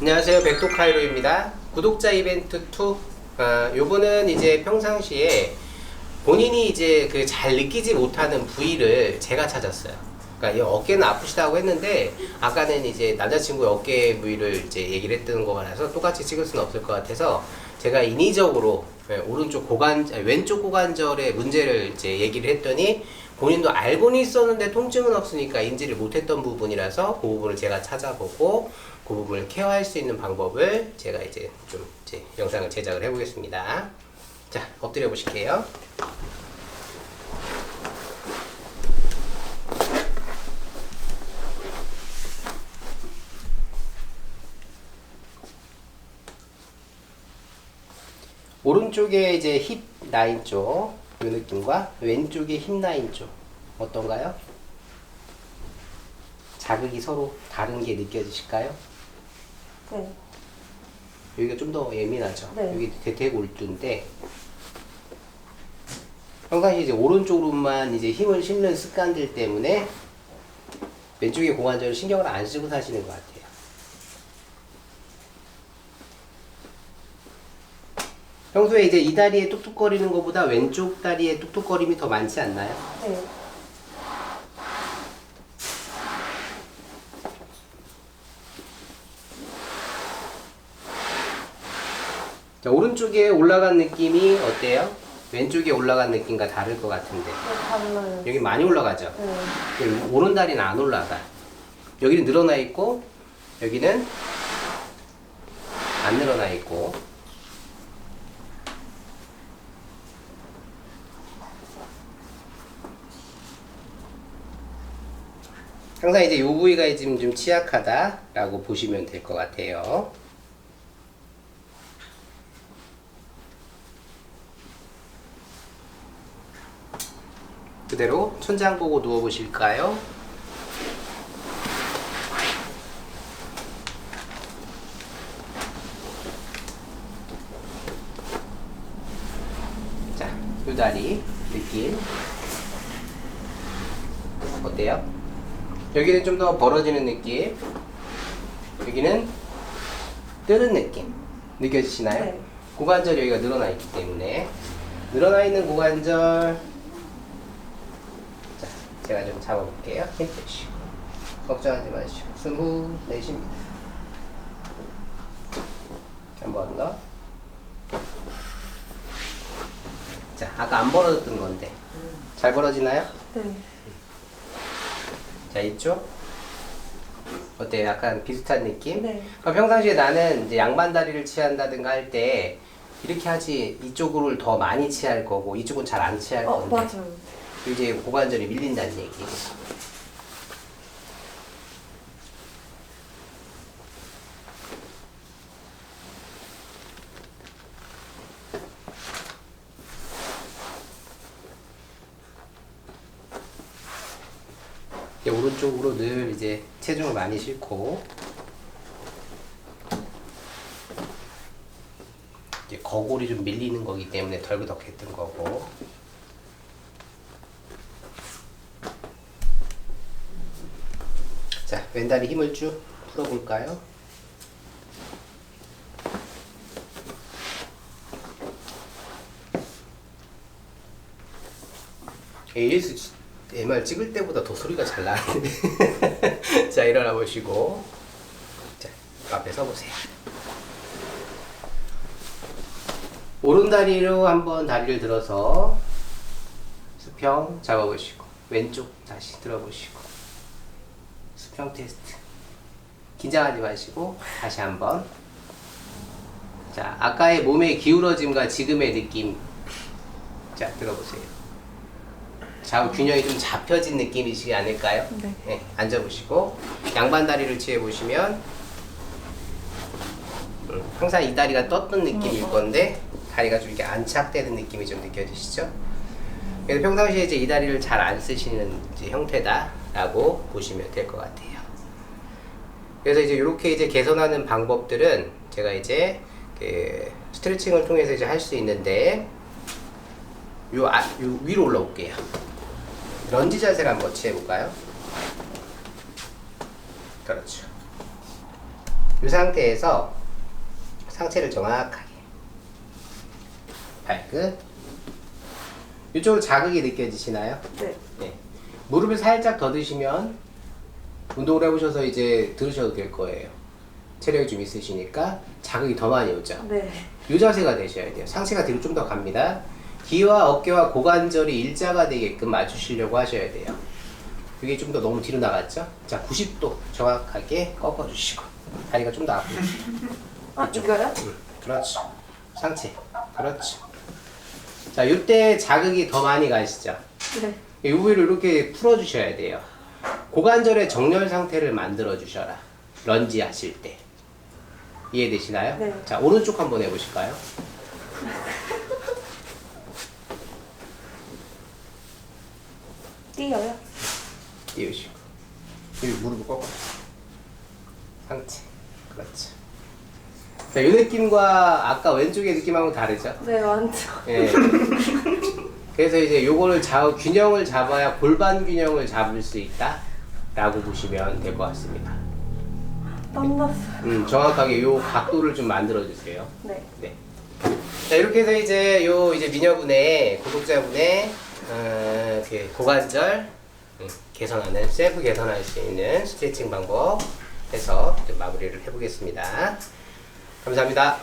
안녕하세요. 백도카이로입니다. 구독자 이벤트 2 아, 요거는 이제 평상시에 본인이 이제 그 잘 느끼지 못하는 부위를 제가 찾았어요. 그러니까 이 어깨는 아프시다고 했는데 아까는 이제 남자친구의 어깨 부위를 이제 얘기를 했던 거라서 똑같이 찍을 수는 없을 것 같아서 제가 인위적으로 예, 오른쪽 고관 왼쪽 고관절의 문제를 이제 얘기를 했더니 본인도 알고는 있었는데 통증은 없으니까 인지를 못했던 부분이라서 그 부분을 제가 찾아보고 그 부분을 케어할 수 있는 방법을 제가 이제 좀 이제 영상을 제작을 해보겠습니다. 자 엎드려 보실게요. 오른쪽에 이제 힙 라인 쪽, 이 느낌과 왼쪽에 힙 라인 쪽 어떤가요? 자극이 서로 다른 게 느껴지실까요? 네. 여기가 좀 더 예민하죠. 네. 여기 대퇴골두인데 평상시 이제 오른쪽으로만 이제 힘을 실는 습관들 때문에 왼쪽에 고관절 신경을 안 쓰고 사시는 것 같아요. 평소에 이제 이 다리에 뚝뚝거리는 것보다 왼쪽 다리에 뚝뚝거림이 더 많지 않나요? 네. 자, 오른쪽에 올라간 느낌이 어때요? 왼쪽에 올라간 느낌과 다를 것 같은데 네, 달라요. 여기 많이 올라가죠? 네. 여기 오른 다리는 안 올라가. 여기는 늘어나 있고 여기는 안 늘어나 있고 항상 이제 요 부위가 지금 좀 취약하다라고 보시면 될 것 같아요. 그대로 천장 보고 누워 보실까요? 자, 요 다리 느낌 어때요? 여기는 좀 더 벌어지는 느낌 여기는 뜨는 느낌 느껴지시나요? 네. 고관절 여기가 늘어나 있기 때문에 늘어나 있는 고관절 자, 제가 좀 잡아볼게요. 힘 빼시고 걱정하지 마시고 숨후 내쉽니다. 한 번 더. 자, 아까 안 벌어졌던 건데 잘 벌어지나요? 네. 자, 있죠? 어때요? 약간 비슷한 느낌? 네. 그럼 평상시에 나는 이제 양반 다리를 취한다든가 할 때 이렇게 하지 이쪽을 더 많이 취할 거고 이쪽은 잘안 취할 어, 건데 맞아요. 이제 고관절이 밀린다는 얘기. 이제 오른쪽으로 늘 이제 체중을 많이 싣고 이제 거골이 좀 밀리는 거기 때문에 덜 그덕했던 거고 자 왼다리 힘을 쭉 풀어볼까요? AS MR 찍을 때보다 더 소리가 잘 나는데. 자 일어나 보시고. 자 앞에 서보세요. 오른 다리로 한번 다리를 들어서 수평 잡아보시고 왼쪽 다시 들어보시고. 수평 테스트. 긴장하지 마시고 다시 한번. 자 아까의 몸의 기울어짐과 지금의 느낌. 자 들어보세요 좌우 균형이 좀 잡혀진 느낌이시지 않을까요? 네. 앉아보시고 양반 다리를 취해 보시면 음, 항상 이 다리가 떴던 느낌일 건데 다리가 좀 이렇게 안착되는 느낌이 좀 느껴지시죠? 그래서 평상시에 이제 이 다리를 잘 안 쓰시는 형태다라고 보시면 될 것 같아요. 그래서 이제 이렇게 이제 개선하는 방법들은 제가 이제 그 스트레칭을 통해서 이제 할 수 있는데 요, 아, 요 위로 올라올게요. 런지 자세를 한번 취해 볼까요? 그렇죠. 이 상태에서 상체를 정확하게 발끝 이쪽으로 자극이 느껴지시나요? 네. 네. 무릎을 살짝 더 드시면 운동을 해보셔서 이제 들으셔도 될 거예요. 체력이 좀 있으시니까 자극이 더 많이 오죠. 네. 이 자세가 되셔야 돼요. 상체가 뒤로 좀 더 갑니다. 귀와 어깨와 고관절이 일자가 되게끔 맞추시려고 하셔야 돼요. 이게 좀 더 너무 뒤로 나갔죠? 자, 90도 정확하게 꺾어주시고 다리가 좀 더 앞으로. 아, 이거요? 응, 그렇죠. 상체. 그렇죠. 자, 이때 자극이 더 많이 가시죠? 네. 이 부위를 이렇게 풀어주셔야 돼요. 고관절의 정렬 상태를 만들어 주셔라. 런지 하실 때. 이해되시나요? 네. 자, 오른쪽 한번 해보실까요? 뛰어요? 띄우시고. 여기 무릎을 꺾어. 상체. 그렇죠. 자, 이 느낌과 아까 왼쪽의 느낌하고 다르죠? 네, 완전. 예. 그래서 이제 요거를 좌우 균형을 잡아야 골반 균형을 잡을 수 있다. 라고 보시면 될 것 같습니다. 땀났어요. 음, 정확하게 요 각도를 좀 만들어 주세요. 네. 네. 자, 이렇게 해서 이제 요 이제 미녀분의 구독자분의 어, 그 고관절 음, 개선하는 셀프 개선할 수 있는 스트레칭 방법 해서 좀 마무리를 해보겠습니다. 감사합니다.